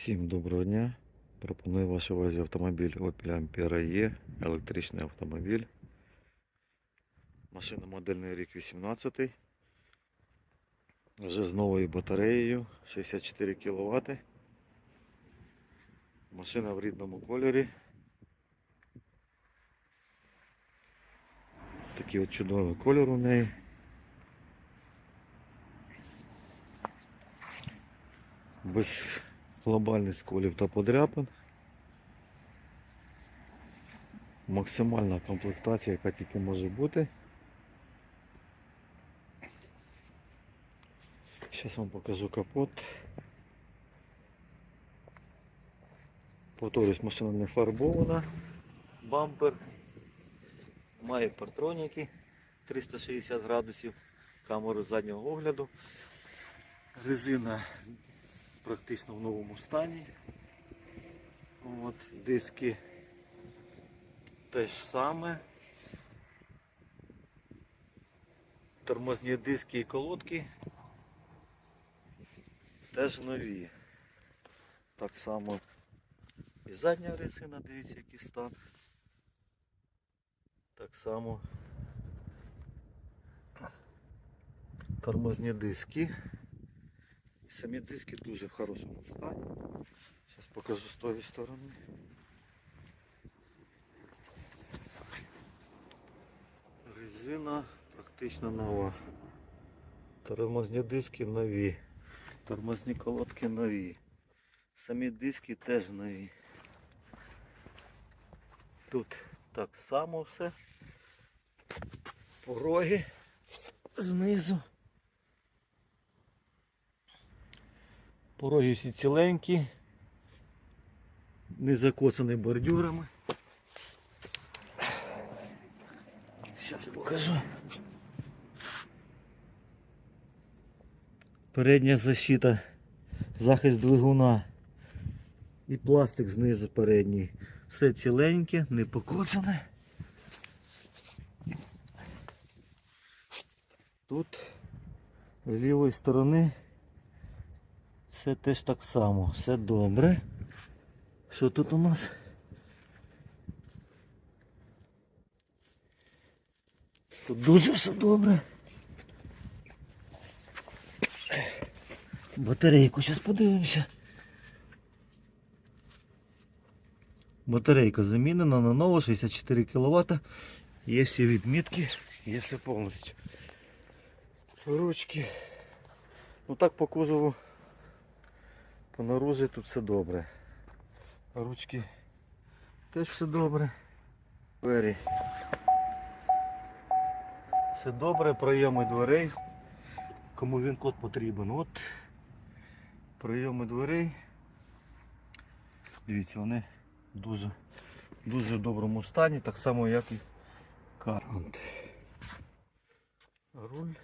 Всім доброго дня. Пропоную вашій увазі автомобіль Opel Ampera E, електричний автомобіль. Машина модельний рік 18. Вже з новою батареєю 64 кВт. Машина в рідному кольорі. Такий от чудовий кольор у неї. Без глобальних сколів та подряпин. Максимальна комплектація, яка тільки може бути. Зараз вам покажу капот. Повторюсь, машина не фарбована. Бампер. Має партроніки 360 градусів, камеру заднього огляду. Резина практично в новому стані. От, диски те ж саме. Тормозні диски і колодки теж нові. Так само і задня резина, дивіться, який стан. Так само тормозні диски. Самі диски дуже в хорошому стані. Зараз покажу з тої сторони. Резина практично нова. Тормозні диски нові. Тормозні колодки нові. Самі диски теж нові. Тут так само все. Пороги знизу. Пороги всі ціленькі, не закоцані бордюрами. Зараз покажу. Передня защита, захист двигуна і пластик знизу передній. Все ціленьке, не покоцане. Тут з лівої сторони все теж так само, все добре. Що тут у нас? Тут дуже все добре. Батарейку зараз подивимося. Батарейка замінена на нову 64 кВт. Є всі відмітки, є все повністю. Ручки. Ну так по кузову по наружі тут все добре. Ручки теж все добре. Двері. Все добре, прийоми дверей. Кому він код потрібен. От прийоми дверей. Дивіться, вони дуже дуже в доброму стані, так само як і карант. Руль.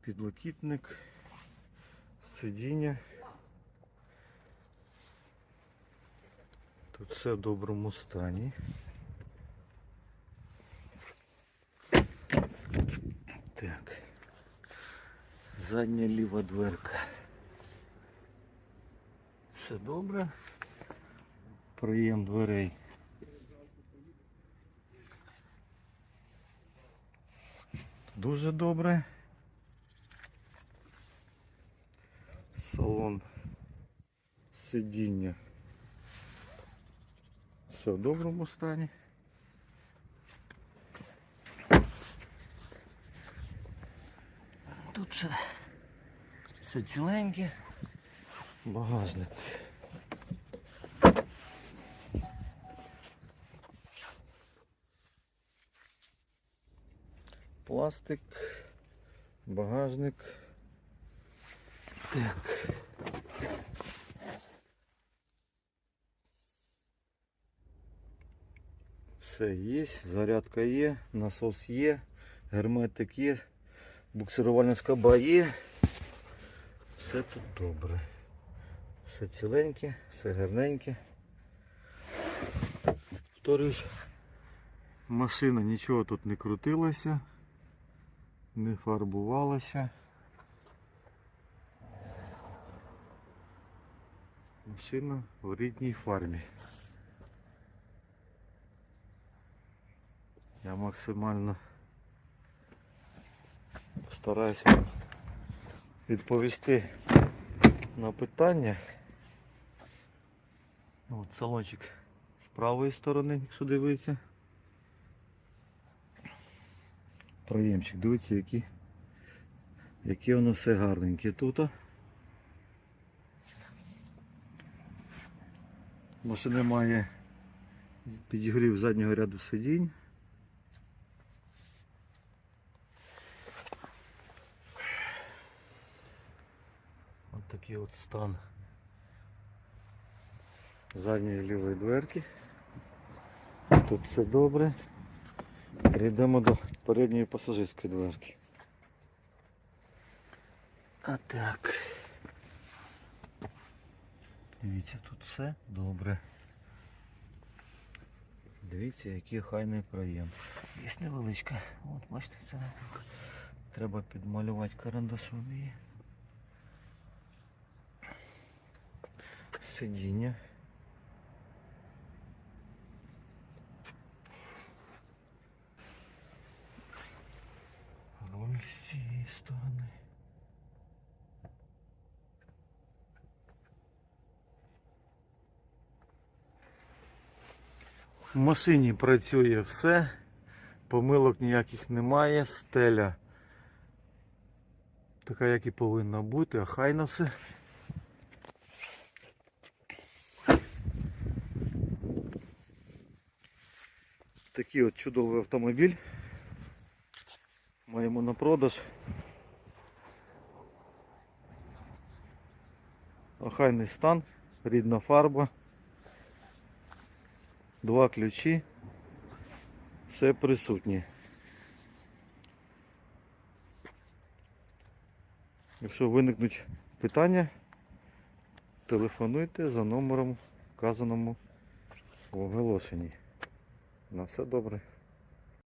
Підлокітник сидіння. Тут все в доброму стані. Так. Задня ліва дверка. Все добре. Проєм дверей. Дуже добре. Салон сидіння. Все в доброму стані. Тут все, все ціленьке. Багажник. Пластик, багажник. Так. Все є, зарядка є, насос є, герметик є, буксирувальна скоба є. Все тут добре. Все ціленьке, все гарненьке. Повторюсь, машина нічого тут не крутилася, не фарбувалася. Машина в рідній фармі. Я максимально постараюсь вам відповісти на питання. От салончик з правої сторони, якщо дивитися. Проємчик, дивіться, які, які воно все гарненьке тут. Машина має підігрів заднього ряду сидінь. Ось такий от стан задньої лівої дверки. Тут все добре. Перейдемо до передньої пасажирської дверки. А так. Дивіться, тут все добре. Дивіться, який хайний проєм. Є невеличка. От, бачите, це треба підмалювати карандашом її. Сидіння. В машині працює все, помилок ніяких немає, стеля така, як і повинна бути, а хайно все. Такий от чудовий автомобіль. Маємо на продаж. Охайний стан, рідна фарба, два ключі, все присутнє. Якщо виникнуть питання, телефонуйте за номером вказаному в оголошенні. На все добре.